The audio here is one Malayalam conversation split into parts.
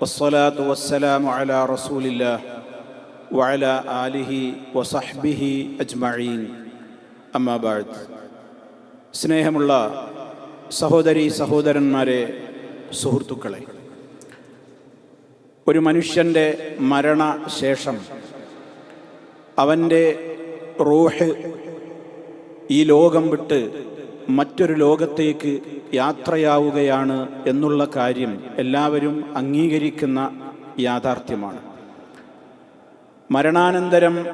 والصلاة والسلام على رسول الله وعلى آله وصحبه أجمعين أما بعد സ്നേഹമുള്ള സഹോദരി സഹോദരന്മാരെ സുഹൃത്തുക്കളെ ഒരു മനുഷ്യൻ്റെ മരണശേഷം അവൻ്റെ റൂഹ് ഈ ലോകം വിട്ട് മറ്റൊരു ലോകത്തേക്ക് യാത്രയാവുകയാണ് എന്നുള്ള കാര്യം എല്ലാവരും അംഗീകരിക്കുന്ന യാഥാർത്ഥ്യമാണ്. മരണാനന്തരം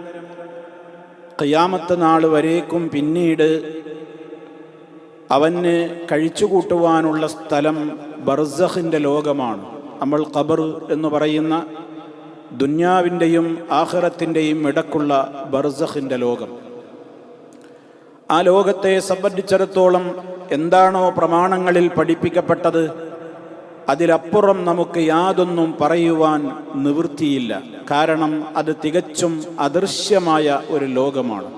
ഖിയാമത്ത് നാൾ വരേക്കും പിന്നീട് അവന് കഴിച്ചുകൂട്ടുവാനുള്ള സ്ഥലം ബർസഖിന്റെ ലോകമാണ്. നമ്മൾ ഖബർ എന്ന് പറയുന്ന ദുന്യാവിന്റെയും ആഹ്റത്തിന്റെയും ഇടക്കുള്ള ബർസഖിന്റെ ലോകം. ആ ലോകത്തെ സംബന്ധിച്ചിടത്തോളം എന്താണോ പ്രമാണങ്ങളിൽ പഠിപ്പിക്കപ്പെട്ടത് അതിലപ്പുറം നമുക്ക് യാതൊന്നും പറയുവാൻ നിവൃത്തിയില്ല. കാരണം അത് തികച്ചും അദൃശ്യമായ ഒരു ലോകമാണ്.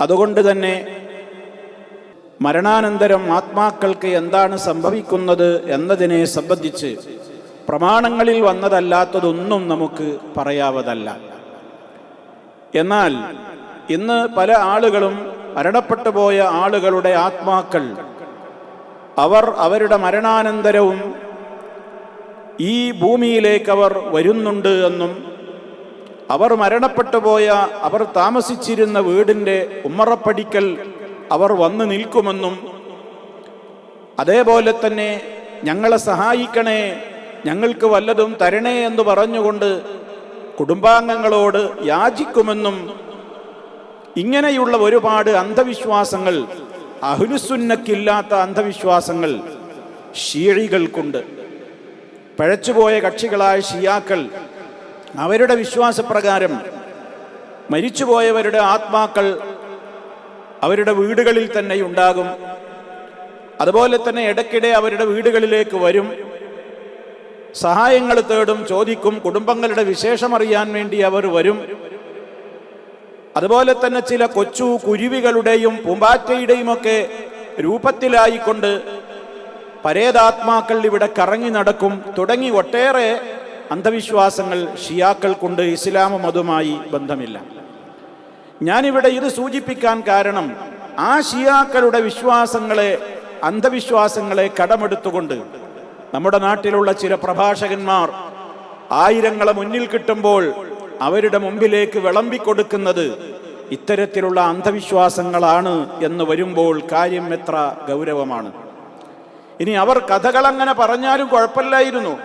അതുകൊണ്ട് തന്നെ മരണാനന്തരം ആത്മാക്കൾക്ക് എന്താണ് സംഭവിക്കുന്നത് എന്നതിനെ സംബന്ധിച്ച് പ്രമാണങ്ങളിൽ വന്നതല്ലാത്തതൊന്നും നമുക്ക് പറയാവതല്ല. എന്നാൽ ഇന്ന് പല ആളുകളും മരണപ്പെട്ടു പോയ ആളുകളുടെ ആത്മാക്കൾ. അവർ അവരുടെ മരണാനന്തരവും ഈ ഭൂമിയിലേക്ക് അവർ വരുന്നുണ്ട് എന്നും അവർ മരണപ്പെട്ടു പോയ അവർ താമസിച്ചിരുന്ന വീടിന്റെ ഉമ്മറപ്പടിക്കൽ അവർ വന്നു നിൽക്കുമെന്നും അതേപോലെ തന്നെ ഞങ്ങളെ സഹായിക്കണേ ഞങ്ങൾക്ക് വല്ലതും തരണേ എന്ന് പറഞ്ഞുകൊണ്ട് കുടുംബാംഗങ്ങളോട് യാചിക്കുമെന്നും ഇങ്ങനെയുള്ള ഒരുപാട് അന്ധവിശ്വാസങ്ങൾ അഹുലുസുന്നക്കില്ലാത്ത അന്ധവിശ്വാസങ്ങൾ ഷീഴികൾക്കുണ്ട് പഴച്ചുപോയ കക്ഷികളായ ഷിയാക്കൾ അവരുടെ വിശ്വാസപ്രകാരം മരിച്ചുപോയവരുടെ ആത്മാക്കൾ അവരുടെ വീടുകളിൽ തന്നെ ഉണ്ടാകും. അതുപോലെ തന്നെ ഇടയ്ക്കിടെ അവരുടെ വീടുകളിലേക്ക് വരും. സഹായങ്ങൾ തേടും ചോദിക്കും കുടുംബങ്ങളുടെ വിശേഷമറിയാൻ വേണ്ടി അവർ വരും. അതുപോലെ തന്നെ ചില കൊച്ചു കുരുവികളുടെയും പൂമ്പാറ്റയുടെയും ഒക്കെ രൂപത്തിലായിക്കൊണ്ട് പരേതാത്മാക്കൾ ഇവിടെ കറങ്ങി നടക്കും. തുടങ്ങി ഒട്ടേറെ അന്ധവിശ്വാസങ്ങൾ ഷിയാക്കൾക്കുണ്ട്. ഇസ്ലാമും അതുമായി ബന്ധമില്ല. ഞാനിവിടെ ഇത് സൂചിപ്പിക്കാൻ കാരണം ആ ഷിയാക്കളുടെ വിശ്വാസങ്ങളെ അന്ധവിശ്വാസങ്ങളെ കടമെടുത്തുകൊണ്ട് നമ്മുടെ നാട്ടിലുള്ള ചില പ്രഭാഷകന്മാർ ആയിരങ്ങളെ മുന്നിൽ കിട്ടുമ്പോൾ അവരുടെ മുമ്പിലേക്ക് വിളമ്പിക്കൊടുക്കുന്നത് ഇത്തരത്തിലുള്ള അന്ധവിശ്വാസങ്ങളാണ് എന്ന് വരുമ്പോൾ കാര്യം എത്ര ഗൗരവമാണ്. ഇനി അവർ കഥകൾ അങ്ങനെ പറഞ്ഞാലും കുഴപ്പമില്ലായിരുന്നു.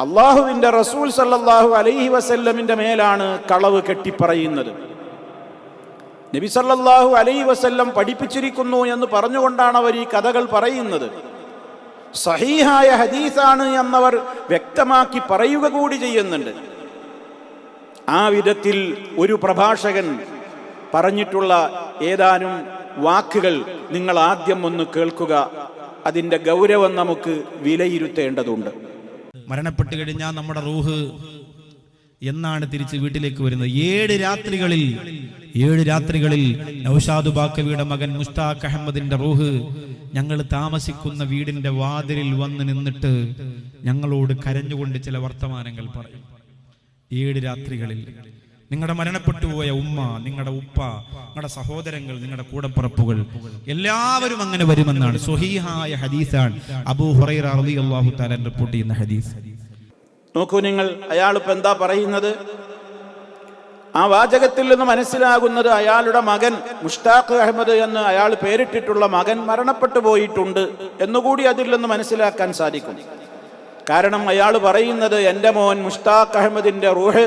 അള്ളാഹുവിന്റെ റസൂൽ സല്ലാഹു അലൈഹി വസല്ലമിന്റെ മേലാണ് കളവ് കെട്ടിപ്പറയുന്നത്. നബി സല്ലാഹു അലൈഹി വസല്ലം പഠിപ്പിച്ചിരിക്കുന്നു എന്ന് പറഞ്ഞുകൊണ്ടാണ് അവർ ഈ കഥകൾ പറയുന്നത്. സഹീഹായ ഹദീസാണ് എന്നവർ വ്യക്തമാക്കി പറയുക കൂടി ചെയ്യുന്നുണ്ട്. ആ വിധത്തിൽ ഒരു പ്രഭാഷകൻ പറഞ്ഞിട്ടുള്ള ഏതാനും വാക്കുകൾ നിങ്ങൾ ആദ്യം ഒന്ന് കേൾക്കുക. അതിന്റെ ഗൗരവം നമുക്ക് വിലയിരുത്തേണ്ടതുണ്ട്. മരണപ്പെട്ട് കഴിഞ്ഞാൽ നമ്മുടെ റൂഹ് എന്നാണ് തിരിച്ച് വീട്ടിലേക്ക് വരുന്നത്. ഏഴ് രാത്രികളിൽ ഏഴ് രാത്രികളിൽ നൌഷാദ് ബാക്കവിയുടെ മകൻ മുസ്താഖ് അഹമ്മദിന്റെ റൂഹ് ഞങ്ങൾ താമസിക്കുന്ന വീടിന്റെ വാതിലിൽ വന്ന് നിന്നിട്ട് ഞങ്ങളോട് കരഞ്ഞുകൊണ്ട് ചില വർത്തമാനങ്ങൾ പറയും. ഏഴ് രാത്രികളിൽ നിങ്ങളുടെ മരണപ്പെട്ടു പോയ ഉമ്മ നിങ്ങളുടെ ഉപ്പ നിങ്ങളുടെ സഹോദരങ്ങൾ നിങ്ങളുടെ കൂടപ്പുറപ്പുകൾ എല്ലാവരും അങ്ങനെ വരുമെന്നാണ്. സുഹീഹായ ഹദീസാണ് അബൂ അറബി റളിയല്ലാഹു താലൻ റിപ്പോർട്ട് ചെയ്യുന്ന ഹദീസ്. നോക്കൂ നിങ്ങൾ അയാൾ ഇപ്പം എന്താ പറയുന്നത്? ആ വാചകത്തിൽ നിന്ന് മനസ്സിലാകുന്നത് അയാളുടെ മകൻ മുഷ്താഖ് അഹമ്മദ് എന്ന് അയാൾ പേരിട്ടിട്ടുള്ള മകൻ മരണപ്പെട്ടു പോയിട്ടുണ്ട് എന്നുകൂടി അതിൽ നിന്ന് മനസ്സിലാക്കാൻ സാധിക്കും. കാരണം അയാൾ പറയുന്നത് എന്റെ മോൻ മുഷ്താഖ് അഹമ്മദിന്റെ റൂഹ്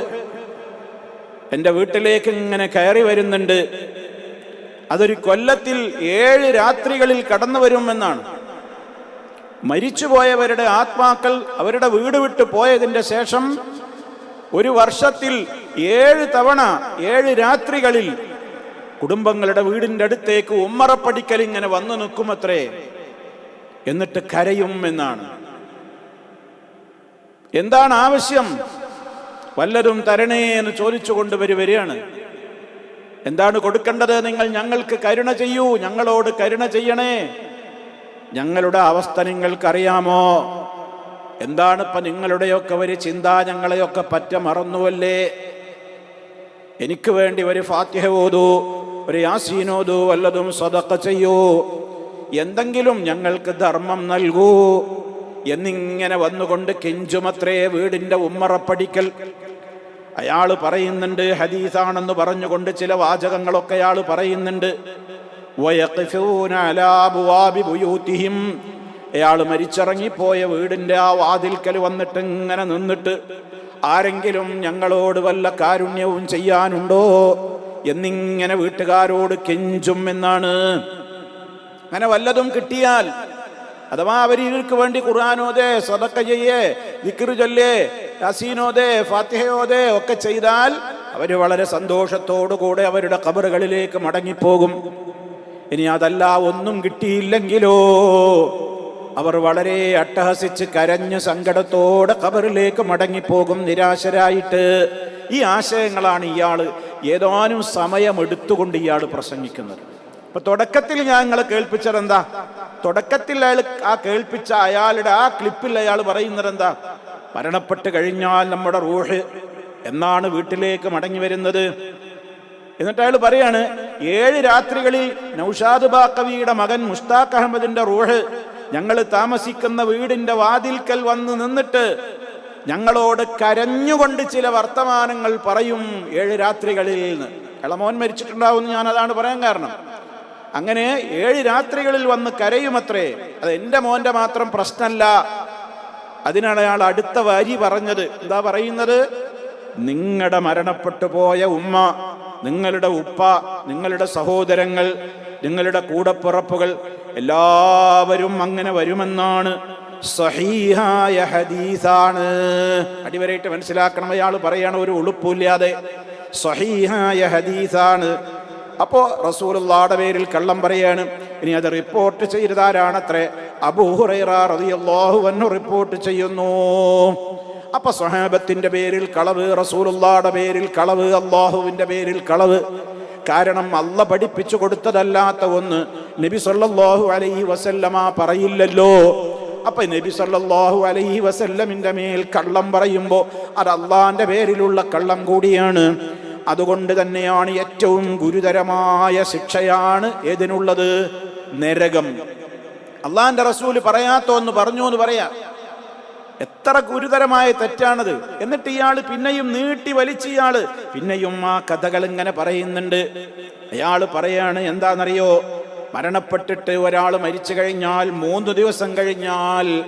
എന്റെ വീട്ടിലേക്ക് ഇങ്ങനെ കയറി വരുന്നുണ്ട്. അതൊരു കൊല്ലത്തിൽ ഏഴ് രാത്രികളിൽ കടന്നു വരുമെന്നാണ്. മരിച്ചുപോയവരുടെ ആത്മാക്കൾ അവരുടെ വീട് വിട്ട് പോയതിന്റെ ശേഷം ഒരു വർഷത്തിൽ ഏഴ് തവണ ഏഴ് രാത്രികളിൽ കുടുംബങ്ങളുടെ വീടിന്റെ അടുത്തേക്ക് ഉമ്മറപ്പടിക്കൽ ഇങ്ങനെ വന്നു നിൽക്കുമത്രേ. എന്നിട്ട് കരയും എന്നാണ്. എന്താണ് ആവശ്യം? വല്ലതും തരണേ എന്ന് ചോദിച്ചുകൊണ്ട് വരി വരികയാണ്. എന്താണ് കൊടുക്കേണ്ടത് നിങ്ങൾ? ഞങ്ങൾക്ക് കരുണ ചെയ്യൂ. ഞങ്ങളോട് കരുണ ചെയ്യണേ. ഞങ്ങളുടെ അവസ്ഥ നിങ്ങൾക്കറിയാമോ? എന്താണ് ഇപ്പൊ നിങ്ങളുടെയൊക്കെ ഒരു ചിന്ത? ഞങ്ങളെയൊക്കെ പറ്റ മറന്നുവല്ലേ? എനിക്ക് വേണ്ടി ഒരു ഫാത്തിഹ ഓതൂ ഒരു യാസീനോതു വല്ലതും സ്വതക്ക ചെയ്യൂ. എന്തെങ്കിലും ഞങ്ങൾക്ക് ധർമ്മം നൽകൂ. എന്നിങ്ങനെ വന്നുകൊണ്ട് കെഞ്ചുമത്രേ വീടിന്റെ ഉമ്മറപ്പടിക്കൽ. അയാൾ പറയുന്നുണ്ട് ഹദീസാണെന്ന് പറഞ്ഞുകൊണ്ട് ചില വാചകങ്ങളൊക്കെ അയാൾ പറയുന്നുണ്ട്. അയാൾ മരിച്ചിറങ്ങിപ്പോയ വീടിന്റെ ആ വാതിൽക്കൽ വന്നിട്ട് ഇങ്ങനെ നിന്നിട്ട് ആരെങ്കിലും ഞങ്ങളോട് വല്ല കാരുണ്യവും ചെയ്യാനുണ്ടോ? എന്നിങ്ങനെ വീട്ടുകാരോട് കെഞ്ചും എന്നാണ്. അങ്ങനെ വല്ലതും കിട്ടിയാൽ അഥവാ അവർ ഇവർക്ക് വേണ്ടി ഖുർആാനോദേ സദക്ക ചെയ്യേ വിക്രു ചൊല്ലേ യാസീനോദേ ഫാത്തിഹയോദേ ഒക്കെ ചെയ്താൽ അവർ വളരെ സന്തോഷത്തോടു കൂടെ അവരുടെ കബറുകളിലേക്ക് മടങ്ങിപ്പോകും. ഇനി അതല്ല ഒന്നും കിട്ടിയില്ലെങ്കിലോ അവർ വളരെ അട്ടഹസിച്ച് കരഞ്ഞ് സങ്കടത്തോടെ കബറിലേക്ക് മടങ്ങിപ്പോകും നിരാശരായിട്ട്. ഈ ആശയങ്ങളാണ് ഇയാൾ ഏതാനും സമയമെടുത്തുകൊണ്ട് ഇയാൾ പ്രസംഗിക്കുന്നത്. ഇപ്പൊ തുടക്കത്തിൽ ഞാൻ നിങ്ങളെ കേൾപ്പിച്ചത് എന്താ? തുടക്കത്തിൽ അയാൾ ആ കേൾപ്പിച്ച അയാളുടെ ആ ക്ലിപ്പിൽ അയാൾ പറയുന്നത് എന്താ? മരണപ്പെട്ട് കഴിഞ്ഞാൽ നമ്മുടെ റൂഹ് എന്നാണ് വീട്ടിലേക്ക് മടങ്ങി വരുന്നത്. എന്നിട്ട് അയാൾ പറയാണ് ഏഴ് രാത്രികളിൽ നൌഷാദ് ബാക്കവിയുടെ മകൻ മുസ്താഖ് അഹമ്മദിന്റെ റൂഹ് ഞങ്ങൾ താമസിക്കുന്ന വീടിന്റെ വാതിൽക്കൽ വന്ന് നിന്നിട്ട് ഞങ്ങളോട് കരഞ്ഞുകൊണ്ട് ചില വർത്തമാനങ്ങൾ പറയും ഏഴ് രാത്രികളിൽ നിന്ന് ഇളമോൻ മരിച്ചിട്ടുണ്ടാവും ഞാൻ അതാണ് പറയാൻ കാരണം. അങ്ങനെ ഏഴ് രാത്രികളിൽ വന്ന് കരയുമത്രേ. അത് എന്റെ മോന്റെ മാത്രം പ്രശ്നമല്ല അതിനാണ് അയാൾ അടുത്ത വരി പറഞ്ഞത്. എന്താ പറയുന്നത്? നിങ്ങളുടെ മരണപ്പെട്ടു പോയ ഉമ്മ നിങ്ങളുടെ ഉപ്പ നിങ്ങളുടെ സഹോദരങ്ങൾ നിങ്ങളുടെ കൂടപ്പിറപ്പുകൾ എല്ലാവരും അങ്ങനെ വരുമെന്നാണ് സഹീഹായ ഹദീസാണ്. അടിവരായിട്ട് മനസ്സിലാക്കണം. അയാൾ പറയണ ഒരു ഉളുപ്പില്ലാതെ സഹീഹായ ഹദീസാണ്. അപ്പോ റസൂലുള്ളാടെ പേരിൽ കള്ളം പറയാണ്. ഇനി അത് റിപ്പോർട്ട് ചെയ്തതാരാണത്രേ? റളിയല്ലാഹു അൻഹു റിപ്പോർട്ട് ചെയ്യുന്നു. അപ്പൊ സ്വഹാബത്തിന്റെ പേരിൽ കളവ് റസൂലുള്ളാടെ പേരിൽ കളവ് അള്ളാഹുവിന്റെ പേരിൽ കളവ്. കാരണം അള്ള പഠിപ്പിച്ചു കൊടുത്തതല്ലാത്ത ഒന്ന് നബി സല്ലല്ലാഹു അലൈഹി വസല്ലമ പറയില്ലല്ലോ. അപ്പൊ നബി സല്ലല്ലാഹു അലൈഹി വസല്ലമിന്റെ മേൽ കള്ളം പറയുമ്പോ അത് അള്ളാന്റെ പേരിലുള്ള കള്ളം കൂടിയാണ്. അതുകൊണ്ട് തന്നെയാണ് ഏറ്റവും ഗുരുതരമായ ശിക്ഷയാണ് ഏതിനുള്ളത്? നരകം. അള്ളാന്റെ റസൂൽ പറയാത്തോ എന്ന് പറഞ്ഞു എന്ന് പറയാ. എത്ര ഗുരുതരമായ തെറ്റാണത്. എന്നിട്ട് ഇയാൾ പിന്നെയും നീട്ടി വലിച്ച ഇയാൾ. പിന്നെയും ആ കഥകൾ ഇങ്ങനെ പറയുന്നുണ്ട്. അയാൾ പറയാണ് എന്താണെന്നറിയോ? മരണപ്പെട്ടിട്ട് ഒരാൾ മരിച്ചു കഴിഞ്ഞാൽ മൂന്ന് ദിവസം കഴിഞ്ഞാൽ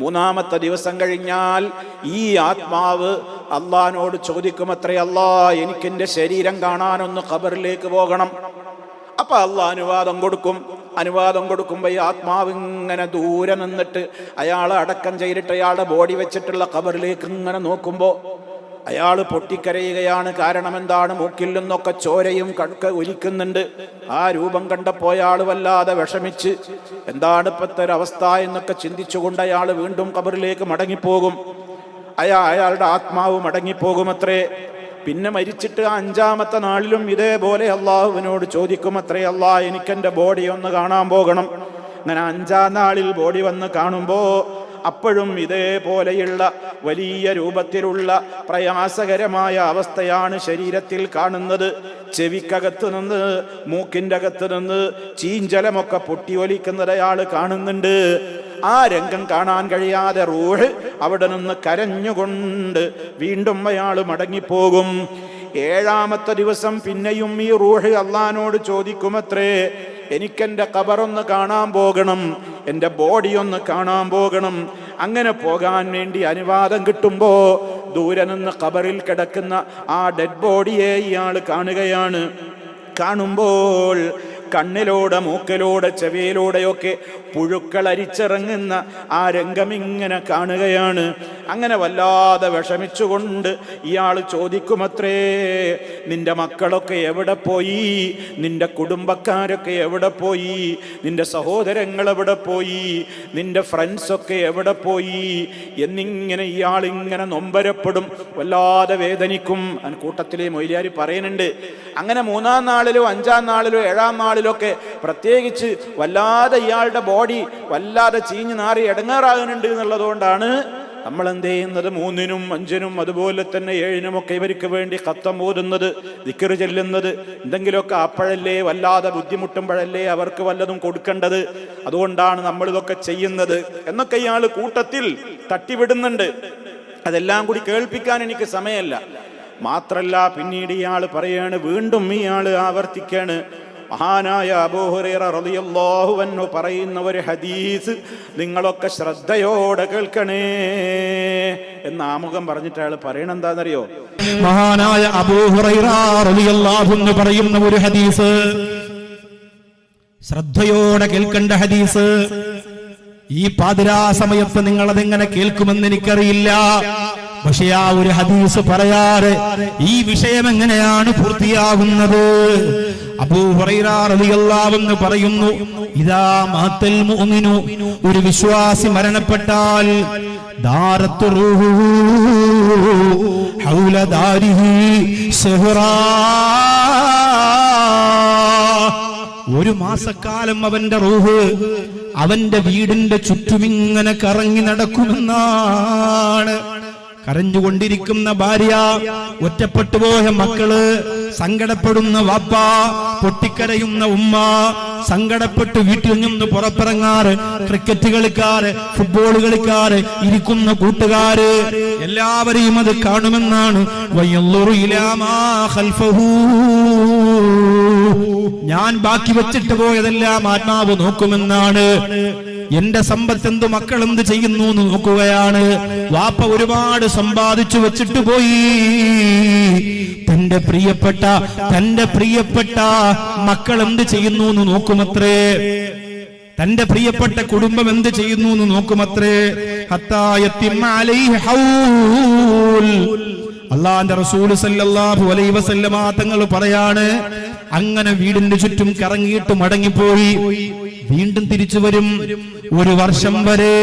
മൂന്നാമത്തെ ദിവസം കഴിഞ്ഞാൽ ഈ ആത്മാവ് അള്ളഹാനോട് ചോദിക്കുമത്രേ അല്ലാ എനിക്കെന്റെ ശരീരം കാണാനൊന്ന് ഖബറിലേക്ക് പോകണം. അപ്പൊ അള്ള അനുവാദം കൊടുക്കും. അനുവാദം കൊടുക്കുമ്പോൾ ഈ ആത്മാവ് ഇങ്ങനെ ദൂരെ നിന്നിട്ട് അയാളെ അടക്കം ചെയ്തിട്ട് അയാളുടെ ബോഡി വെച്ചിട്ടുള്ള ഖബറിലേക്ക് ഇങ്ങനെ നോക്കുമ്പോൾ അയാൾ പൊട്ടിക്കരയുകയാണ്. കാരണം എന്താണ് മൂക്കിൽ നിന്നൊക്കെ ചോരയും കടുക്ക ഒലിക്കുന്നുണ്ട്. ആ രൂപം കണ്ടപ്പോൾ അയാൾ വല്ലാതെ വിഷമിച്ച് എന്താണ് ഒരു എന്നൊക്കെ ചിന്തിച്ചുകൊണ്ട് അയാൾ വീണ്ടും കബറിലേക്ക് മടങ്ങിപ്പോകും. അയാ അയാളുടെ ആത്മാവ് മടങ്ങിപ്പോകുമത്രേ. പിന്നെ മരിച്ചിട്ട് അഞ്ചാമത്തെ നാളിലും ഇതേപോലെ അള്ളാഹുവിനോട് ചോദിക്കും അത്രേ അള്ളാഹ് എനിക്കെന്റെ ബോഡി ഒന്ന് കാണാൻ പോകണം. അങ്ങനെ അഞ്ചാം നാളിൽ ബോഡി വന്ന് കാണുമ്പോൾ അപ്പോഴും ഇതേപോലെയുള്ള വലിയ രൂപത്തിലുള്ള പ്രയാസകരമായ അവസ്ഥയാണ് ശരീരത്തിൽ കാണുന്നത്. ചെവിക്കകത്ത് നിന്ന് മൂക്കിന്റെ അകത്ത് നിന്ന് ചീഞ്ചലമൊക്കെ പൊട്ടി കാണുന്നുണ്ട്. ആ രംഗം കാണാൻ കഴിയാതെ റൂഹ് അവിടെ നിന്ന് കരഞ്ഞുകൊണ്ട് വീണ്ടും അയാൾ മടങ്ങിപ്പോകും. ഏഴാമത്തെ ദിവസം പിന്നെയും ഈ റൂഹ് അള്ളഹാനോട് ചോദിക്കുമത്രേ എനിക്കെന്റെ കബറൊന്ന് കാണാൻ പോകണം എന്റെ ബോഡി ഒന്ന് കാണാൻ പോകണം. അങ്ങനെ പോകാൻ വേണ്ടി അനുവാദം കിട്ടുമ്പോൾ ദൂരെ നിന്ന് കബറിൽ കിടക്കുന്ന ആ ഡെഡ് ബോഡിയെ ഇയാൾ കാണുകയാണ്. കാണുമ്പോൾ കണ്ണിലൂടെ മൂക്കിലൂടെ ചെവിയിലൂടെയൊക്കെ പുഴുക്കൾ അരിച്ചിറങ്ങുന്ന ആ രംഗം ഇങ്ങനെ കാണുകയാണ്. അങ്ങനെ വല്ലാതെ വിഷമിച്ചുകൊണ്ട് ഇയാൾ ചോദിക്കുമത്രേ നിന്റെ മക്കളൊക്കെ എവിടെ പോയി? നിന്റെ കുടുംബക്കാരൊക്കെ എവിടെ പോയി? നിന്റെ സഹോദരങ്ങൾ എവിടെ പോയി? നിന്റെ ഫ്രണ്ട്സൊക്കെ എവിടെ പോയി? എന്നിങ്ങനെ ഇയാൾ ഇങ്ങനെ നൊമ്പരപ്പെടും വല്ലാതെ വേദനിക്കും. കൂട്ടത്തിലെ മൊയ്ലിയാരി പറയുന്നുണ്ട് അങ്ങനെ മൂന്നാം നാളിലോ അഞ്ചാം നാളിലോ ഏഴാം നാളിലോ ഒക്കെ പ്രത്യേകിച്ച് വല്ലാതെ ഇയാളുടെ ബോഡി വല്ലാതെ ചീഞ്ഞു നാറി ഇടങ്ങാറാകുന്നുണ്ട് എന്നുള്ളതുകൊണ്ടാണ് നമ്മൾ എന്ത് ചെയ്യുന്നത് മൂന്നിനും അഞ്ചിനും അതുപോലെ തന്നെ ഏഴിനും ഒക്കെ ഇവർക്ക് വേണ്ടി കത്തം ഓതുന്നത് ദിക്കറ് ചെല്ലുന്നത് എന്തെങ്കിലുമൊക്കെ അപ്പോഴല്ലേ വല്ലാതെ ബുദ്ധിമുട്ടുമ്പോഴല്ലേ അവർക്ക് വല്ലതും കൊടുക്കേണ്ടത്? അതുകൊണ്ടാണ് നമ്മൾ ഇതൊക്കെ ചെയ്യുന്നത്. എന്നൊക്കെ ഇയാൾ കൂട്ടത്തിൽ തട്ടിവിടുന്നുണ്ട്. അതെല്ലാം കൂടി കേൾപ്പിക്കാൻ എനിക്ക് സമയമല്ല. മാത്രല്ല പിന്നീട് ഇയാൾ പറയാണ് വീണ്ടും ഇയാൾ ആവർത്തിക്കാണ്. മഹാനായ അൻഹു പറയുന്ന ഒരു ഹദീസ് നിങ്ങളൊക്കെ ശ്രദ്ധയോടെ കേൾക്കണേ എന്ന് ആമുഖം പറഞ്ഞിട്ട് അയാൾ പറയണ എന്താണെന്നറിയോ? മഹാനായ എന്ന് പറയുന്ന ഒരു ഹദീസ്. ശ്രദ്ധയോടെ കേൾക്കേണ്ട ഹദീസ്. ഈ പാതിരാ സമയത്ത് നിങ്ങൾ അതെങ്ങനെ കേൾക്കുമെന്ന് എനിക്കറിയില്ല. പക്ഷെ ആ ഒരു ഹദീസ് പറയാറ് ഈ വിഷയം എങ്ങനെയാണ് പൂർത്തിയാകുന്നത്? പറയുന്നു ഇതാ മാത്തൽ മുഅ്മിനു ഒരു വിശ്വാസി മരണപ്പെട്ടാൽ ദാരത്തു ഹൗല ദാരിഹി ഒരു മാസക്കാലം അവന്റെ റൂഹ് അവന്റെ വീടിന്റെ ചുറ്റുമിങ്ങനെ കറങ്ങി നടക്കുമെന്നാണ്. കരഞ്ഞുകൊണ്ടിരിക്കുന്ന ഭാര്യ ഒറ്റപ്പെട്ടുപോയ മക്കൾ സങ്കടപ്പെടുന്ന വാപ്പ പൊട്ടിക്കരയുന്ന ഉമ്മ സങ്കടപ്പെട്ട് വീട്ടിൽ നിന്ന് പുറത്തിറങ്ങാറ് ക്രിക്കറ്റ് കളിക്കാറ് ഫുട്ബോൾ കളിക്കാറ് ഇരിക്കുന്ന കൂട്ടുകാര് എല്ലാവരെയും അത് കാണുമെന്നാണ്. ഞാൻ ബാക്കി വെച്ചിട്ട് പോയതെല്ലാം ആത്മാവ് നോക്കുമെന്നാണ്. എന്റെ സമ്പത്ത് എന്ത് മക്കൾ എന്ത് ചെയ്യുന്നു എന്ന് നോക്കുകയാണ്. വാപ്പ ഒരുപാട് സമ്പാദിച്ചു വെച്ചിട്ട് പോയി. തന്റെ പ്രിയപ്പെട്ട തന്റെ പ്രിയപ്പെട്ട മക്കൾ എന്ത് ചെയ്യുന്നു എന്ന് നോക്കുമത്രേ. തന്റെ പ്രിയപ്പെട്ട കുടുംബം എന്ത് ചെയ്യുന്നു എന്ന് നോക്കുമത്രേ അള്ളാന്റെ റസൂൽ സല്ലല്ലാഹു അലൈഹി വസല്ലമ തങ്ങൾ പറയാണ് അങ്ങനെ വീടിന്റെ ചുറ്റും കറങ്ങിയിട്ട് മടങ്ങിപ്പോയി. വീണ്ടും തിരിച്ചു വരും. ഒരു വർഷം വരെ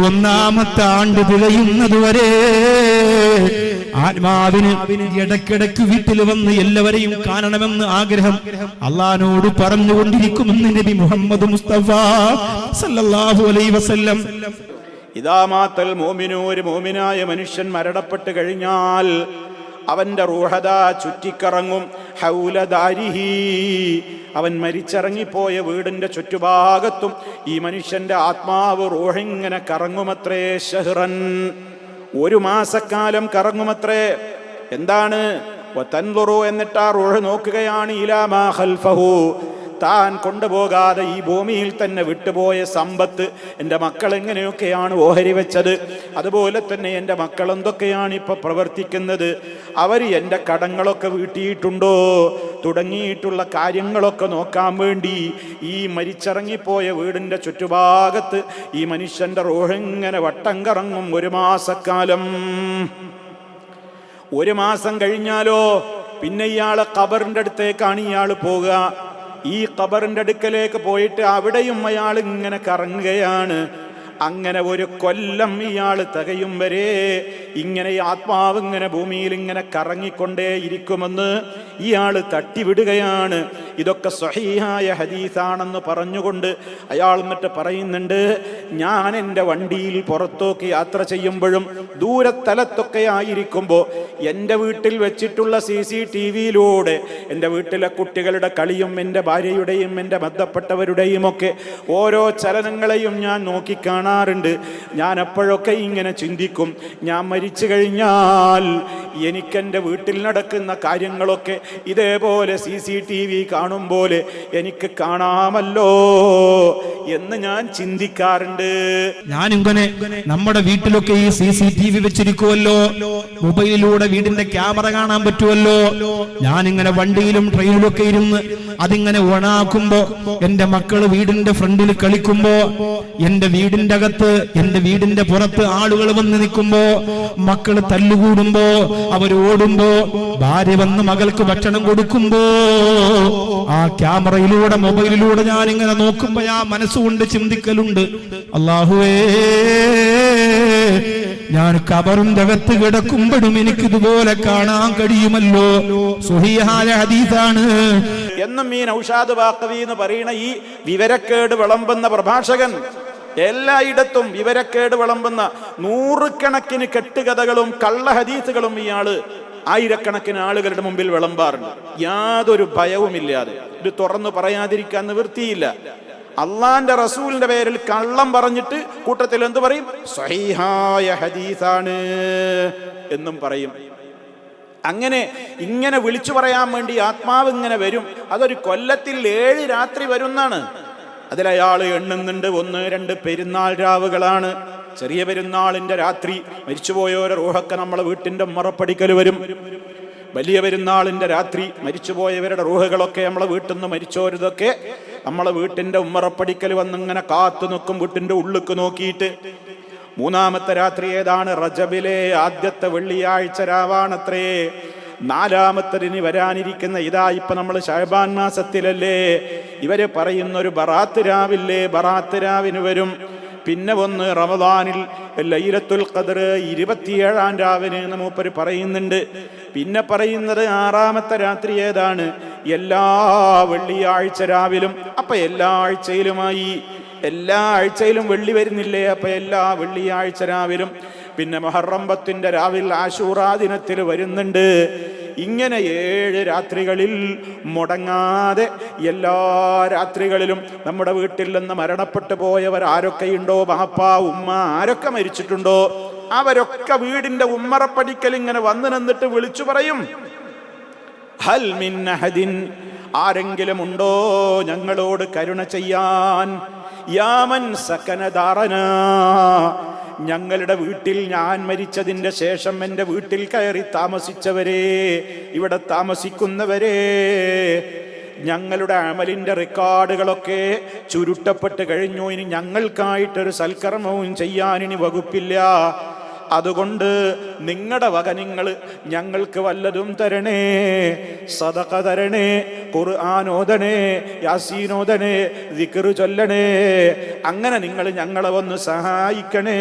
ഒന്നാമത്തെ ആണ്ട് തികയുന്നത് വരെ ആത്മാവിന് ഇടക്കിടക്ക് വീട്ടിൽ വന്ന് എല്ലാവരെയും കാണണമെന്ന് ആഗ്രഹം അള്ളഹാനോട് പറഞ്ഞുകൊണ്ടിരിക്കുമെന്ന് നബി മുഹമ്മദ് മുസ്തഫ സല്ലല്ലാഹു അലൈഹി വസല്ലം. ഇതാമാത്തൽ മോമിനോ ഒരു മോമിനായ മനുഷ്യൻ മരണപ്പെട്ട് കഴിഞ്ഞാൽ അവന്റെ റൂഹത ചുറ്റിക്കറങ്ങും. ഹൗലദാരിഹി. അവൻ മരിച്ചിറങ്ങിപ്പോയ വീടിന്റെ ചുറ്റുഭാഗത്തും ഈ മനുഷ്യന്റെ ആത്മാവ് റൂഹിങ്ങനെ കറങ്ങുമത്രേ ഷെഹ്റൻ. ഒരു മാസക്കാലം കറങ്ങുമത്രേ. എന്താണ്? എന്നിട്ട് ആ റൂഹ് നോക്കുകയാണ് ഇലാമാ ഖൽഫഹു. താൻ കൊണ്ടുപോകാതെ ഈ ഭൂമിയിൽ തന്നെ വിട്ടുപോയ സമ്പത്ത് എന്റെ മക്കൾ എങ്ങനെയൊക്കെയാണ് ഓഹരി വെച്ചത്? അതുപോലെ തന്നെ എന്റെ മക്കൾ എന്തൊക്കെയാണ് ഇപ്പോൾ പ്രവർത്തിക്കുന്നത്? അവർ എന്റെ കടങ്ങളൊക്കെ വീട്ടിയിട്ടുണ്ടോ? തുടങ്ങിയിട്ടുള്ള കാര്യങ്ങളൊക്കെ നോക്കാൻ വേണ്ടി ഈ മരിച്ചിറങ്ങിപ്പോയ വീടിന്റെ ചുറ്റുഭാഗത്ത് ഈ മനുഷ്യന്റെ റോഹിങ്ങനെ വട്ടം കറങ്ങും ഒരു മാസക്കാലം. ഒരു മാസം കഴിഞ്ഞാലോ പിന്നെ ഇയാളെ കബറിന്റെ അടുത്തേക്കാണ് ഇയാൾ പോവുക. ഈ ഖബറിന്റെ അടുക്കലേക്ക് പോയിട്ട് അവിടെയും അയാൾ ഇങ്ങനെ കറങ്ങുകയാണ്. അങ്ങനെ ഒരു കൊല്ലം ഇയാൾ തികയും വരെ ഇങ്ങനെ ആത്മാവ് ഇങ്ങനെ ഭൂമിയിൽ ഇങ്ങനെ കറങ്ങിക്കൊണ്ടേ ഇരിക്കുമെന്ന് ഇയാൾ തട്ടിവിടുകയാണ്. ഇതൊക്കെ സ്വഹീഹായ ഹദീസാണെന്ന് പറഞ്ഞുകൊണ്ട് അയാൾ എന്നിട്ട് പറയുന്നുണ്ട് ഞാൻ എന്റെ വണ്ടിയിൽ പുറത്തോക്ക് യാത്ര ചെയ്യുമ്പോഴും ദൂരസ്ഥലത്തൊക്കെ ആയിരിക്കുമ്പോൾ എന്റെ വീട്ടിൽ വെച്ചിട്ടുള്ള സി സി ടി വിയിലൂടെ എന്റെ വീട്ടിലെ കുട്ടികളുടെ കളിയും എന്റെ ഭാര്യയുടെയും എന്റെ ബന്ധപ്പെട്ടവരുടെയും ഒക്കെ ഓരോ ചലനങ്ങളെയും ഞാൻ നോക്കിക്കാണും കാണാറുണ്ട്. ഞാൻ അപ്പോഴൊക്കെ ഇങ്ങനെ ചിന്തിക്കും. ഞാൻ മരിച്ചു കഴിഞ്ഞാൽ എനിക്കെന്റെ വീട്ടിൽ നടക്കുന്ന കാര്യങ്ങളൊക്കെ ഇതേപോലെ സി സി ടി വി കാണും പോലെ എനിക്ക് കാണാമല്ലോ എന്ന് ഞാൻ ചിന്തിക്കാറുണ്ട്. ഞാൻ ഇങ്ങനെ നമ്മുടെ വീട്ടിലൊക്കെ ഈ സി സി ടി വി വെച്ചിരിക്കുമല്ലോ മൊബൈലിലൂടെ വീടിന്റെ ക്യാമറ കാണാൻ പറ്റുമല്ലോ ഞാൻ ഇങ്ങനെ വണ്ടിയിലും ട്രെയിനിലൊക്കെ ഇരുന്ന് അതിങ്ങനെ ഓണാക്കുമ്പോ എന്റെ മക്കൾ വീടിന്റെ ഫ്രണ്ടിൽ കളിക്കുമ്പോ എന്റെ വീടിന്റെ അകത്ത് എന്റെ വീടിന്റെ പുറത്ത് ആളുകൾ വന്ന് നിൽക്കുമ്പോ മക്കൾ തല്ലുകൂടുമ്പോ അവർ ഓടുമ്പോ ഭാര്യ വന്ന് മകൾക്ക് ഭക്ഷണം കൊടുക്കുമ്പോ ആ ക്യാമറയിലൂടെ മൊബൈലിലൂടെ ഞാൻ ഇങ്ങനെ നോക്കുമ്പോ ആ മനസ്സുകൊണ്ട് ചിന്തിക്കലുണ്ട്. അള്ളാഹുവേ ഞാൻ കബറിന്റെ അകത്ത് കിടക്കുമ്പോഴും എനിക്കിതുപോലെ കാണാൻ കഴിയുമല്ലോ. ഹദീസാണ്. എന്നും ഈ നൗഷാദ് ബാക്കവി എന്ന് പറയുന്ന ഈ വിവരക്കേട് വിളമ്പുന്ന പ്രഭാഷകൻ എല്ലായിടത്തും വിവരക്കേട് വിളമ്പുന്ന നൂറുകണക്കിന് കെട്ടുകഥകളും കള്ള ഹദീസുകളും ഇയാൾ ആയിരക്കണക്കിന് ആളുകളുടെ മുമ്പിൽ വിളമ്പാറുണ്ട്. യാതൊരു ഭയവുമില്ലാതെ. ഇത് തുറന്നു പറയാതിരിക്കാൻ നിവൃത്തിയില്ല. അള്ളാന്റെ റസൂലിന്റെ പേരിൽ കള്ളം പറഞ്ഞിട്ട് കൂട്ടത്തിൽ എന്തു പറയും? സ്വഹീഹായ ഹദീസാണ് എന്നും പറയും. അങ്ങനെ ഇങ്ങനെ വിളിച്ചു പറയാൻ വേണ്ടി ആത്മാവ് ഇങ്ങനെ വരും. അതൊരു കൊല്ലത്തിൽ ഏഴ് രാത്രി വരുന്നാണ്. അതിലയാൾ എണ്ണുന്നുണ്ട്. ഒന്ന് രണ്ട് പെരുന്നാൾ രാവുകളാണ്. ചെറിയ പെരുന്നാളിന്റെ രാത്രി മരിച്ചുപോയവരെ റൂഹൊക്കെ നമ്മളെ വീട്ടിന്റെ മറപ്പടിക്കൽ വരും. വലിയ പെരുന്നാളിന്റെ രാത്രി മരിച്ചുപോയവരുടെ റൂഹകളൊക്കെ നമ്മളെ വീട്ടിൽ നിന്ന് മരിച്ചോരതൊക്കെ നമ്മളെ വീട്ടിന്റെ ഉമ്മറപ്പടിക്കൽ വന്നിങ്ങനെ കാത്തു നിൽക്കും വീട്ടിന്റെ ഉള്ളുക്ക് നോക്കിയിട്ട്. മൂന്നാമത്തെ രാത്രി ഏതാണ്? റജബിലെ ആദ്യത്തെ വെള്ളിയാഴ്ച രാവാണത്രേ. നാലാമത്തതിന് വരാനിരിക്കുന്ന ഇതാ ഇപ്പൊ നമ്മൾ ഷഹബാൻ മാസത്തിലല്ലേ. ഇവർ പറയുന്ന ഒരു ബറാത്ത് രാവില്ലേ ബറാത്ത് രാവിന് വരും. പിന്നെ വന്ന് റമദാനിൽ ലൈലത്തുൽ ഖദർ ഇരുപത്തിയേഴാം രാവിന് എന്ന് മൂപ്പര് പറയുന്നുണ്ട്. പിന്നെ പറയുന്നത് ആറാമത്തെ രാത്രി ഏതാണ്? എല്ലാ വെള്ളിയാഴ്ച രാവിലും. അപ്പം എല്ലാ ആഴ്ചയിലുമായി. എല്ലാ ആഴ്ചയിലും വെള്ളി വരുന്നില്ലേ? അപ്പം എല്ലാ വെള്ളിയാഴ്ച രാവിലും. പിന്നെ മൊഹറമ്പത്തിന്റെ രാവിൽ ആശൂറാ ദിനത്തിൽ വരുന്നുണ്ട്. ഇങ്ങനെ ഏഴ് രാത്രികളിൽ മുടങ്ങാതെ എല്ലാ രാത്രികളിലും നമ്മുടെ വീട്ടിൽ നിന്ന് മരണപ്പെട്ടു പോയവർ ആരൊക്കെയുണ്ടോ? ബാപ്പ ഉമ്മ ആരൊക്കെ മരിച്ചിട്ടുണ്ടോ? അവരൊക്കെ വീടിന്റെ ഉമ്മറപ്പടിക്കൽ ഇങ്ങനെ വന്നു നിന്നിട്ട് വിളിച്ചു പറയും. ഹൽ മിൻ ആരെങ്കിലും ഉണ്ടോ ഞങ്ങളോട് കരുണ ചെയ്യാൻ? യാമൻ സക്കനദാറന ഞങ്ങളുടെ വീട്ടിൽ ഞാൻ മരിച്ചതിന്റെ ശേഷം എന്റെ വീട്ടിൽ കയറി താമസിച്ചവരെ ഇവിടെ താമസിക്കുന്നവരെ ഞങ്ങളുടെ അമലിന്റെ റെക്കോർഡുകളൊക്കെ ചുരുട്ടപ്പെട്ട് കഴിഞ്ഞു. ഇനി ഞങ്ങൾക്കായിട്ടൊരു സൽക്കർമ്മവും ചെയ്യാൻ ഇനി വകുപ്പില്ല. അതുകൊണ്ട് നിങ്ങളുടെ വക നിങ്ങൾ ഞങ്ങൾക്ക് വല്ലതും തരണേ. സദക തരണേ ഖുർആാനോദനേ യാസീനോദനേ വിക്രു ചൊല്ലണേ. അങ്ങനെ നിങ്ങൾ ഞങ്ങളെ ഒന്ന് സഹായിക്കണേ.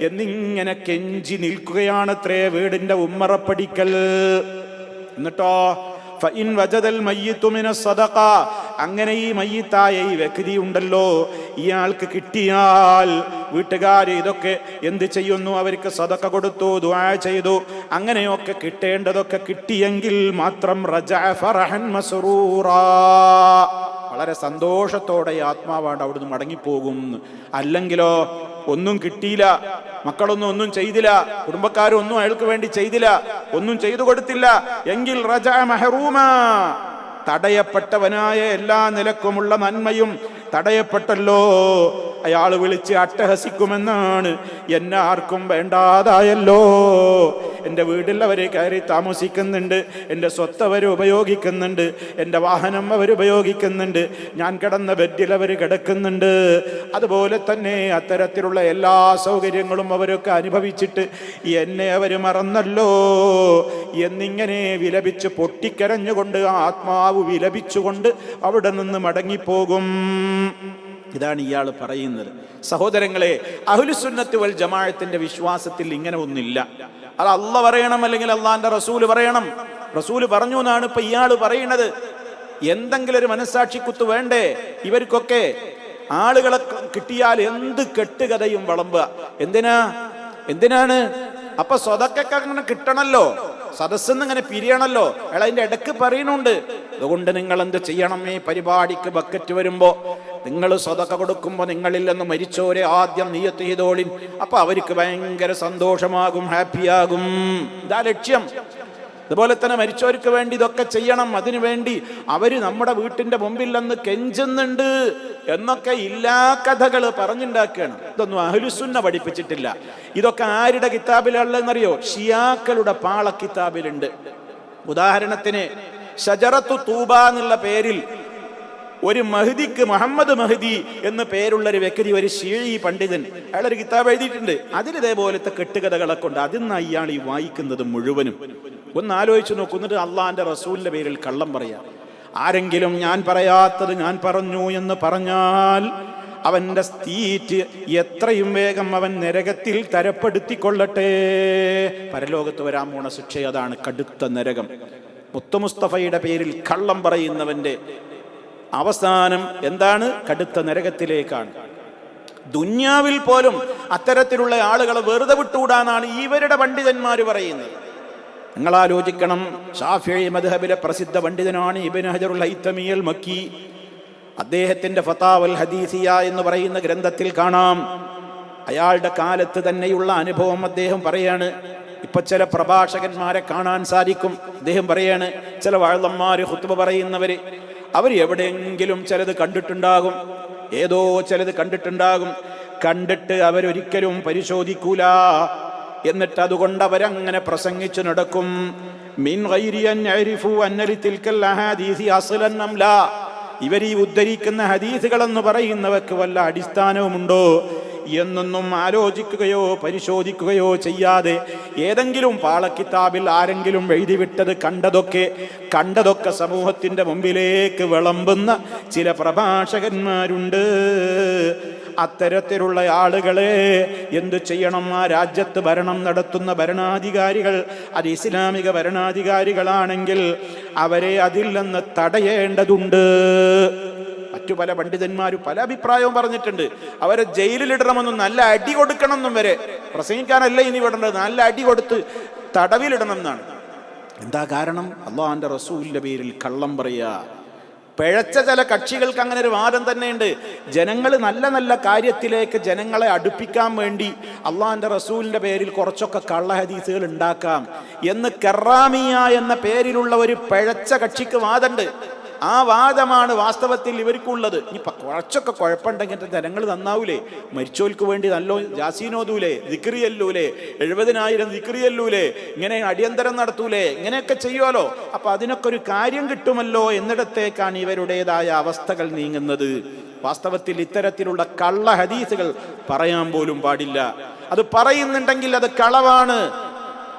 എന്നിങ്ങനെ കെഞ്ചി നിൽക്കുകയാണത്രേ വീടിന്റെ ഉമ്മറപ്പടിക്കൽ. എന്നിട്ടോ അങ്ങനെ ഈ മയ്യിത്തായ ഈ വ്യക്തി ഉണ്ടല്ലോ. ഇയാൾക്ക് കിട്ടിയാൽ വീട്ടുകാർ ഇതൊക്കെ എന്ത് ചെയ്യുന്നു? അവർക്ക് സദക്ക കൊടുത്തു ദുആ ചെയ്തു. അങ്ങനെയൊക്കെ കിട്ടേണ്ടതൊക്കെ കിട്ടിയെങ്കിൽ മാത്രം വളരെ സന്തോഷത്തോടെ ആത്മാവാണ് അവിടുന്ന് മടങ്ങിപ്പോകും. അല്ലെങ്കിലോ ഒന്നും കിട്ടിയില്ല. മക്കളൊന്നും ഒന്നും ചെയ്തില്ല. കുടുംബക്കാരൊന്നും അയാൾക്ക് വേണ്ടി ചെയ്തില്ല. ഒന്നും ചെയ്തു കൊടുത്തില്ല. എങ്കിൽ റജ മെഹറൂമ. തടയപ്പെട്ടവനായ എല്ലാ നിലക്കുമുള്ള നന്മയും തടയപ്പെട്ടല്ലോ. അയാൾ വിളിച്ച് അട്ടഹസിക്കുമെന്നാണ്. എന്നാർക്കും വേണ്ടാതായല്ലോ. എന്റെ വീട്ടിൽ അവർ കയറി താമസിക്കുന്നുണ്ട്. എന്റെ സ്വത്ത് അവർ ഉപയോഗിക്കുന്നുണ്ട്. എന്റെ വാഹനം അവർ ഉപയോഗിക്കുന്നുണ്ട്. ഞാൻ കിടന്ന ബെഡിൽ അവർ കിടക്കുന്നുണ്ട്. അതുപോലെ തന്നെ അത്തരത്തിലുള്ള എല്ലാ സൗകര്യങ്ങളും അവരൊക്കെ അനുഭവിച്ചിട്ട് എന്നെ അവർ മറന്നല്ലോ. എന്നിങ്ങനെ വിലപിച്ച് പൊട്ടിക്കരഞ്ഞുകൊണ്ട് ആത്മാവ് വിലപിച്ചുകൊണ്ട് അവിടെ നിന്ന് മടങ്ങിപ്പോകും. ഇതാണ് ഇയാൾ പറയുന്നത്. സഹോദരങ്ങളെ അഹുലുസുന്നത്ത് വൽ വിശ്വാസത്തിൽ ഇങ്ങനെ ഒന്നില്ല. അത് അല്ല പറയണം അല്ലെങ്കിൽ അള്ളാന്റെ റസൂൽ പറയണം. റസൂൽ പറഞ്ഞു എന്നാണ് ഇപ്പൊ ഇയാൾ പറയുന്നത്. എന്തെങ്കിലും ഒരു മനസ്സാക്ഷി കുത്ത് വേണ്ടേ? ഇവർക്കൊക്കെ ആളുകളെ കിട്ടിയാൽ എന്ത് കെട്ടുകഥയും വളമ്പുക. എന്തിനാ? എന്തിനാണ്? അപ്പൊ സ്വതക്കൊക്കെ അങ്ങനെ കിട്ടണല്ലോ. സദസ്സിന്ന് ഇങ്ങനെ പിരിയണല്ലോ. അയാൾ അതിന്റെ ഇടയ്ക്ക് പറയുന്നുണ്ട് അതുകൊണ്ട് നിങ്ങൾ എന്ത് ചെയ്യണം? ഈ പരിപാടിക്ക് ബക്കറ്റ് വരുമ്പോ നിങ്ങൾ സ്വതക്ക കൊടുക്കുമ്പോൾ നിങ്ങളിൽ നിന്ന് മരിച്ചവരെ ആദ്യം നീയത്ത് ചെയ്തോളിൻ. അപ്പൊ അവർക്ക് ഭയങ്കര സന്തോഷമാകും ഹാപ്പിയാകും. ഇതാ ലക്ഷ്യം. അതുപോലെ തന്നെ മരിച്ചവർക്ക് വേണ്ടി ഇതൊക്കെ ചെയ്യണം. അതിനു വേണ്ടി അവർ നമ്മുടെ വീട്ടിന്റെ മുമ്പിൽ നിന്ന് കെഞ്ചുന്നുണ്ട് എന്നൊക്കെ ഇല്ലാ കഥകൾ പറഞ്ഞുണ്ടാക്കുകയാണ് ഇതൊന്നും അഹ്ലുസുന്ന പഠിപ്പിച്ചിട്ടില്ല. ഇതൊക്കെ ആരുടെ കിതാബിലുള്ളതെന്നറിയോ ഷിയാക്കളുടെ പാള കിതാബിലുണ്ട് ഉദാഹരണത്തിന് ഷജറത്തു തൂബ എന്നുള്ള പേരിൽ ഒരു മഹദിക്ക് മുഹമ്മദ് മഹദി എന്ന് പേരുള്ള ഒരു വ്യക്തി ഒരു ഷീഴി പണ്ഡിതൻ. അയാൾ ഒരു കിതാബ് എഴുതിയിട്ടുണ്ട്. അതിലിതേപോലത്തെ കെട്ടുകഥകളൊക്കെ ഉണ്ട്. അതിന്ന് ഇയാൾ ഈ വായിക്കുന്നത് മുഴുവനും. ഒന്ന് ആലോചിച്ച് നോക്കുന്നിട്ട് അള്ളാന്റെ റസൂലിന്റെ പേരിൽ കള്ളം പറയാം. ആരെങ്കിലും ഞാൻ പറയാത്തത് ഞാൻ പറഞ്ഞു എന്ന് പറഞ്ഞാൽ അവന്റെ സ്ഥീറ്റ് എത്രയും വേഗം അവൻ നരകത്തിൽ തരപ്പെടുത്തിക്കൊള്ളട്ടെ. പരലോകത്ത് വരാൻ പോണ ശിക്ഷ അതാണ് കടുത്ത നരകം. മുത്തുമുസ്തഫയുടെ പേരിൽ കള്ളം പറയുന്നവന്റെ അവസാനം എന്താണ്? കടുത്ത നരകത്തിലേക്കാണ്. ദുന്യാവിൽ പോലും അത്തരത്തിലുള്ള ആളുകളെ വെറുതെ വിട്ടുകൂടാനാണ് ഇവരുടെ പണ്ഡിതന്മാർ പറയുന്നത്. നിങ്ങൾ ആലോചിക്കണം ഷാഫി മദ്ഹബിലെ പ്രസിദ്ധ പണ്ഡിതനാണ് ഇബിൻ ഹജറുൽ ഹൈത്തമിയൽ മക്കി അദ്ദേഹത്തിന്റെ ഫതാവൽ ഹദീസിയ എന്ന് പറയുന്ന ഗ്രന്ഥത്തിൽ കാണാം. അയാളുടെ കാലത്ത് തന്നെയുള്ള അനുഭവം അദ്ദേഹം പറയാണ്. ഇപ്പൊ ചില പ്രഭാഷകന്മാരെ കാണാൻ സാധിക്കും. അദ്ദേഹം പറയാണ് ചില വാഴന്മാര് ഹുത്തുബ പറയുന്നവര് അവർ എവിടെയെങ്കിലും ചിലത് കണ്ടിട്ടുണ്ടാകും. ഏതോ ചിലത് കണ്ടിട്ടുണ്ടാകും. കണ്ടിട്ട് അവരൊരിക്കലും പരിശോധിക്കൂല. എന്നിട്ട് അതുകൊണ്ട് അവരങ്ങനെ പ്രസംഗിച്ചു നടക്കും. മിൻ ഇവർ ഈ ഉദ്ധരിക്കുന്ന ഹദീസുകളെന്ന് പറയുന്നവർക്ക് വല്ല അടിസ്ഥാനവുമുണ്ടോ? എന്നൊന്നും ആലോചിക്കുകയോ പരിശോധിക്കുകയോ ചെയ്യാതെ ഏതെങ്കിലും പാളക്കിതാബിൽ ആരെങ്കിലും എഴുതിവിട്ടത് കണ്ടതൊക്കെ കണ്ടതൊക്കെ സമൂഹത്തിന്റെ മുമ്പിലേക്ക് വിളമ്പുന്ന ചില പ്രഭാഷകന്മാരുണ്ട്. അത്തരത്തിലുള്ള ആളുകളെ എന്തു ചെയ്യണം? ആ രാജ്യത്ത് ഭരണം നടത്തുന്ന ഭരണാധികാരികൾ അത് ഇസ്ലാമിക ഭരണാധികാരികളാണെങ്കിൽ അവരെ അതിൽ നിന്ന് തടയേണ്ടതുണ്ട്. മറ്റു പല പണ്ഡിതന്മാരും പല അഭിപ്രായവും പറഞ്ഞിട്ടുണ്ട്. അവരെ ജയിലിലിടണമെന്നും നല്ല അടി കൊടുക്കണം എന്നും വരെ പ്രസംഗിക്കാനല്ല ഇനി വിടേണ്ടത്. നല്ല അടി കൊടുത്ത് തടവിലിടണം എന്നാണ് എന്താ കാരണം? അള്ളാഹാന്റെ റസൂലിന്റെ പേരിൽ കള്ളം പറയുക. പിഴച്ച ചില കക്ഷികൾക്ക് അങ്ങനെ ഒരു വാദം തന്നെയുണ്ട്. ജനങ്ങൾ നല്ല നല്ല കാര്യത്തിലേക്ക് ജനങ്ങളെ അടുപ്പിക്കാൻ വേണ്ടി അള്ളാഹാന്റെ റസൂലിന്റെ പേരിൽ കുറച്ചൊക്കെ കള്ള ഹദീസുകൾ ഉണ്ടാക്കാം. എന്ന് കെറാമിയ എന്ന പേരിലുള്ള ഒരു പിഴച്ച കക്ഷിക്ക് വാദമുണ്ട്. ആ വാദമാണ് വാസ്തവത്തിൽ ഇവർക്കുള്ളത്. ഇനി കുറച്ചൊക്കെ കുഴപ്പമുണ്ടെങ്കിൽ ജനങ്ങൾ നന്നാവൂലേ? മരിച്ചോൽക്ക് വേണ്ടി നല്ലോ ജാസീനോദൂലേ ദിക്രിയല്ലൂലേ എഴുപതിനായിരം ദിക്രിയല്ലൂലേ ഇങ്ങനെ അടിയന്തരം നടത്തൂലേ ഇങ്ങനെയൊക്കെ ചെയ്യുമല്ലോ അപ്പൊ അതിനൊക്കെ ഒരു കാര്യം കിട്ടുമല്ലോ എന്നിടത്തേക്കാണ് ഇവരുടേതായ അവസ്ഥകൾ നീങ്ങുന്നത്. വാസ്തവത്തിൽ ഇത്തരത്തിലുള്ള കള്ള ഹദീസുകൾ പറയാൻ പോലും പാടില്ല. അത് പറയുന്നുണ്ടെങ്കിൽ അത് കളവാണ്.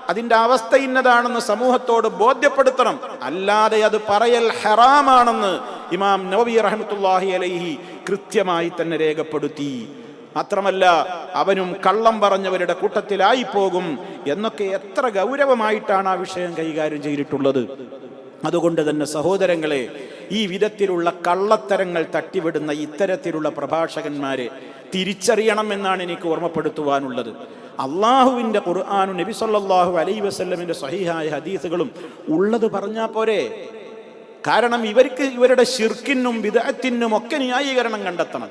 അതിന്റെ അവസ്ഥ ഇന്നതാണെന്ന് സമൂഹത്തോട് ബോധ്യപ്പെടുത്തണം. അല്ലാതെ അത് പറയൽ ഹറാമാണെന്ന് ഇമാം നവബി റഹ്മത്തുല്ലാഹി അലൈഹി കൃത്യമായി തന്നെ രേഖപ്പെടുത്തി. മാത്രമല്ല അവനും കള്ളം പറഞ്ഞവരുടെ കൂട്ടത്തിലായി പോകും എന്നൊക്കെ എത്ര ഗൗരവമായിട്ടാണ് ആ വിഷയം കൈകാര്യം ചെയ്തിട്ടുള്ളത്. അതുകൊണ്ട് തന്നെ സഹോദരങ്ങളെ ഈ വിധത്തിലുള്ള കള്ളത്തരങ്ങൾ തട്ടിവിടുന്ന ഇത്തരത്തിലുള്ള പ്രഭാഷകന്മാരെ തിരിച്ചറിയണം എന്നാണ് എനിക്ക് ഓർമ്മപ്പെടുത്തുവാനുള്ളത്. അള്ളാഹുവിന്റെ ഖുർആാനും നബി സല്ലാഹു അലൈ വസ്ല്ലമിന്റെ സഹിഹായ ഹദീസുകളും ഉള്ളത് പറഞ്ഞാൽ പോരെ. കാരണം ഇവർക്ക് ഇവരുടെ ഷിർക്കിനും വിദഗ്ധത്തിനും ഒക്കെ ന്യായീകരണം കണ്ടെത്തണം.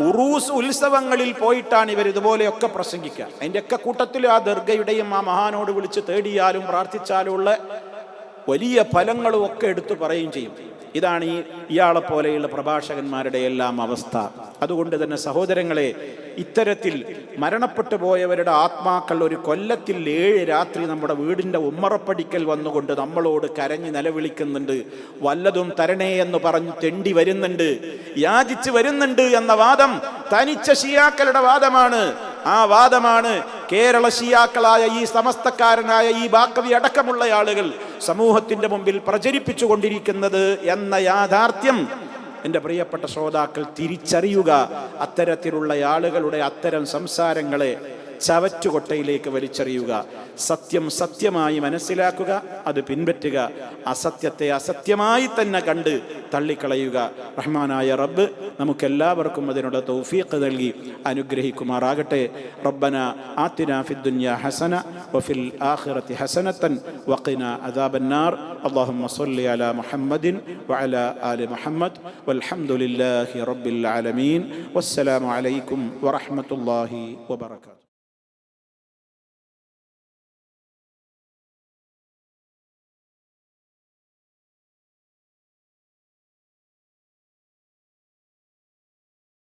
ഉറൂസ് ഉത്സവങ്ങളിൽ പോയിട്ടാണ് ഇവർ ഇതുപോലെയൊക്കെ പ്രസംഗിക്കുക. അതിന്റെയൊക്കെ കൂട്ടത്തിൽ ആ ദർഗയുടെയും ആ മഹാനോട് വിളിച്ച് തേടിയാലും പ്രാർത്ഥിച്ചാലും ഉള്ള വലിയ ഫലങ്ങളും ഒക്കെ എടുത്തു പറയുകയും ചെയ്യും. ഇതാണ് ഈ ഇയാളെ പോലെയുള്ള പ്രഭാഷകന്മാരുടെ എല്ലാം അവസ്ഥ. അതുകൊണ്ട് തന്നെ സഹോദരങ്ങളെ ഇത്തരത്തിൽ മരണപ്പെട്ടു പോയവരുടെ ആത്മാക്കൾ ഒരു കൊല്ലത്തിൽ ഏഴ് രാത്രി നമ്മുടെ വീടിന്റെ ഉമ്മറപ്പടിക്കൽ വന്നുകൊണ്ട് നമ്മളോട് കരഞ്ഞ് നിലവിളിക്കുന്നുണ്ട്. വല്ലതും തരണേ എന്ന് പറഞ്ഞ് തെണ്ടി വരുന്നുണ്ട്. യാചിച്ച് വരുന്നുണ്ട് എന്ന വാദം തനിച്ച ഷിയാക്കളുടെ വാദമാണ്. ആ വാദമാണ് കേരള ഷിയാക്കളായ ഈ സമസ്തക്കാരനായ ഈ ബാക്കവി അടക്കമുള്ള ആളുകൾ സമൂഹത്തിന്റെ മുമ്പിൽ പ്രചരിപ്പിച്ചു കൊണ്ടിരിക്കുന്നത് എന്ന യാഥാർത്ഥ്യം. എന്റെ പ്രിയപ്പെട്ട ശ്രോതാക്കൾ തിരിച്ചറിയുക. അത്തരത്തിലുള്ള ആളുകളുടെ അത്തരം സംസാരങ്ങളെ ചവറ്റുകൊട്ടയിലേക്ക് വലിച്ചെറിയുക സത്യം സത്യമായി മനസ്സിലാക്കുക അത് പിൻപറ്റുക അസത്യത്തെ അസത്യമായി തന്നെ കണ്ട് തള്ളിക്കളയുക റഹ്മാനായ റബ്ബ് നമുക്കെല്ലാവർക്കും അതിനുള്ള തൗഫീഖ് നൽകി അനുഗ്രഹിക്കുമാറാകട്ടെ റബ്ബന ആത്തിന ഫിദ്ദുനിയ ഹസന വഫിൽ ആഖിറത്തി ഹസനത്തൻ വഖിന അദാബന്നാർ اللهم صل على محمد وعلى آل محمد والحمد لله رب العالمين والسلام عليكم ورحمة الله وبركاته